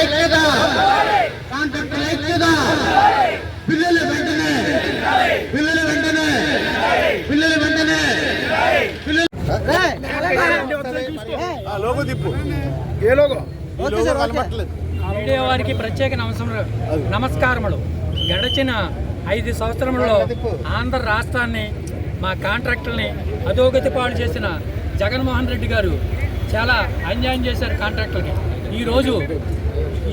ఐక్యత కాంట్రాక్టుల ఐక్యత బిల్లుల వెంటనే. బిల్లుల వెంటనే. బిల్లుల వెంటనే. లోగో తిప్పు. ఏ లోగో? వారికి ప్రత్యేక నమస్కారం. నమస్కారములు. గడిచిన ఐదు సంవత్సరంలో ఆంధ్ర రాష్ట్రాన్ని మా కాంట్రాక్టుల్ని అధోగతి పాలు చేసిన జగన్మోహన్ రెడ్డి గారు చాలా అన్యాయం చేశారు కాంట్రాక్టులకి ఈరోజు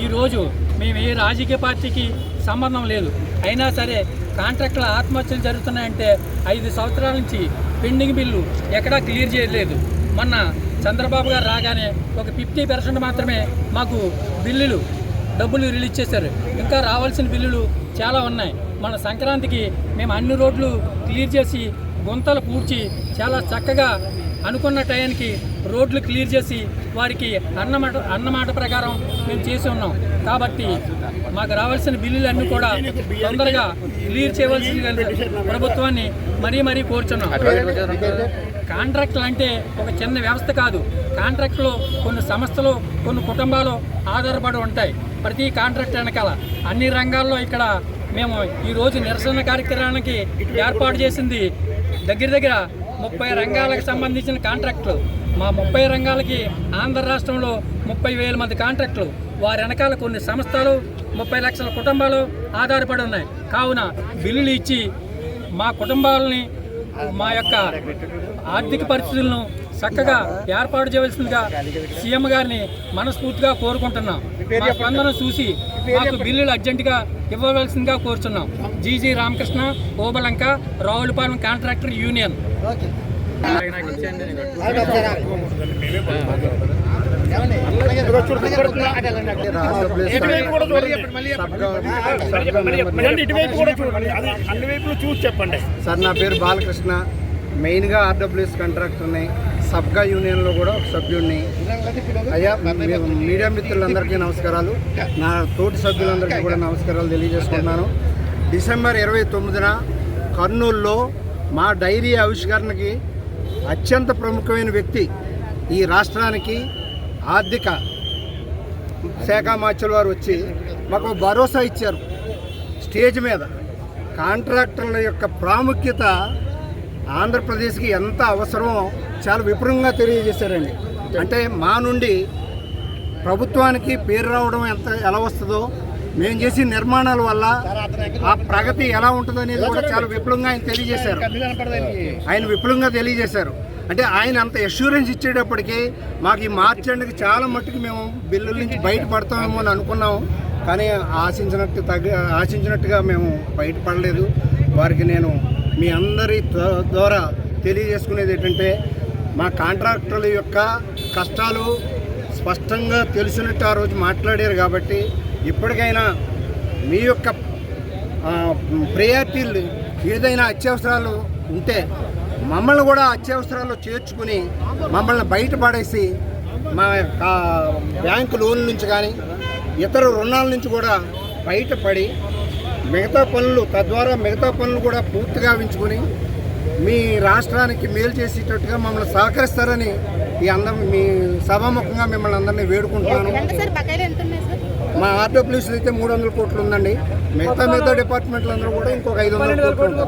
ఈరోజు మేము ఏ రాజకీయ పార్టీకి సంబంధం లేదు. అయినా సరే కాంట్రాక్టుల ఆత్మహత్యలు జరుగుతున్నాయంటే ఐదు సంవత్సరాల నుంచి పెండింగ్ బిల్లు ఎక్కడా క్లియర్ చేయలేదు. మొన్న చంద్రబాబు గారు రాగానే ఒక ఫిఫ్టీ పర్సెంట్ మాత్రమే మాకు బిల్లులు డబ్బులు రిలీజ్ చేశారు. ఇంకా రావాల్సిన బిల్లులు చాలా ఉన్నాయి. మన సంక్రాంతికి మేము అన్ని రోడ్లు క్లియర్ చేసి గుంతలు పూడ్చి చాలా చక్కగా అనుకున్న టయానికి రోడ్లు క్లియర్ చేసి వారికి అన్నమాట అన్నమాట ప్రకారం మేము చేసి ఉన్నాం. కాబట్టి మాకు రావాల్సిన బిల్లులన్నీ కూడా తొందరగా క్లియర్ చేయవలసింది ప్రభుత్వాన్ని మరీ మరీ కోరుచున్నాం. కాంట్రాక్టులు అంటే ఒక చిన్న వ్యవస్థ కాదు. కాంట్రాక్ట్లో కొన్ని సంస్థలు కొన్ని కుటుంబాలు ఆధారపడి ఉంటాయి. ప్రతి కాంట్రాక్ట్ వెనకాల అన్ని రంగాల్లో ఇక్కడ మేము ఈరోజు నిరసన కార్యక్రమానికి ఏర్పాటు చేసింది దగ్గర దగ్గర ముప్పై రంగాలకు సంబంధించిన కాంట్రాక్టులు. మా ముప్పై రంగాలకి ఆంధ్ర రాష్ట్రంలో ముప్పై వేల మంది కాంట్రాక్టులు. వారి వెనకాల కొన్ని సంస్థలు ముప్పై లక్షల కుటుంబాలు ఆధారపడి ఉన్నాయి. కావున బిల్లులు ఇచ్చి మా కుటుంబాలని మా యొక్క ఆర్థిక పరిస్థితులను చక్కగా ఏర్పాటు చేయవలసిందిగా సీఎం గారిని మనస్ఫూర్తిగా కోరుకుంటున్నాం. స్పందన చూసి మాకు బిల్లులు అర్జెంటుగా ఇవ్వవలసిందిగా కోరుచున్నాం. GG Ramakrishna Obalanka Ravulapalem contractor union. Sir నా పేరు బాలకృష్ణ. మెయిన్గా ఆర్డబ్ల్యూఎస్ కాంట్రాక్టర్ని సబ్గా యూనియన్లో కూడా ఒక సభ్యుడిని అయ్యా మీడియా మిత్రులందరికీ నమస్కారాలు. నా తోటి సభ్యులందరికీ కూడా నమస్కారాలు తెలియజేసుకుంటున్నాను. డిసెంబర్ ఇరవై తొమ్మిదిన కర్నూలులో మా డైరీ ఆవిష్కరణకి అత్యంత ప్రముఖమైన వ్యక్తి ఈ రాష్ట్రానికి ఆర్థిక శాఖ మార్చుల వారు వచ్చి మాకు భరోసా ఇచ్చారు. స్టేజ్ మీద కాంట్రాక్టర్ల యొక్క ప్రాముఖ్యత ఆంధ్రప్రదేశ్కి ఎంత అవసరమో చాలా విపులంగా తెలియజేశారండి. అంటే మా నుండి ప్రభుత్వానికి పేరు రావడం ఎంత ఎలా వస్తుందో మేము చేసిన నిర్మాణాల వల్ల ఆ ప్రగతి ఎలా ఉంటుందో అనేది కూడా చాలా విపులంగా ఆయన తెలియజేశారు. ఆయన విపులంగా తెలియజేశారు. అంటే ఆయన అంత అష్యూరెన్స్ ఇచ్చేటప్పటికీ మాకు ఈ మార్చి ఎండ్కి చాలా మట్టుకు మేము బిల్లుల నుంచి బయటపడతామేమో అని అనుకున్నాము కానీ ఆశించినట్టు తగ్గ ఆశించినట్టుగా మేము బయటపడలేదు. వారికి నేను మీ అందరి ద్వారా తెలియజేసుకునేది ఏంటంటే మా కాంట్రాక్టర్ల యొక్క కష్టాలు స్పష్టంగా తెలిసినట్టు ఆ రోజు మాట్లాడారు కాబట్టి ఇప్పటికైనా మీ యొక్క ప్రయారిటీలు ఏదైనా అత్యవసరాలు ఉంటే మమ్మల్ని కూడా అత్యవసరాల్లో చేర్చుకుని మమ్మల్ని బయటపడేసి మా యొక్క బ్యాంకు లోన్ల నుంచి కానీ ఇతర రుణాల నుంచి కూడా బయటపడి మిగతా పనులు తద్వారా మిగతా పనులు కూడా పూర్తిగా ఉంచుకొని మీ రాష్ట్రానికి మేలు చేసేటట్టుగా మమ్మల్ని సహకరిస్తారని ఈ అందం మీ సభాముఖంగా మిమ్మల్ని అందరినీ వేడుకుంటున్నాను. ఎంత సార్? బకాయిలు ఎంత ఉన్నాయి సార్? మా ఆర్డబ్ల్యూస్ అయితే మూడు వందల కోట్లు ఉందండి. మిగతా మిగతా డిపార్ట్మెంట్లు అందరూ కూడా ఇంకొక ఐదు వందల కోట్లు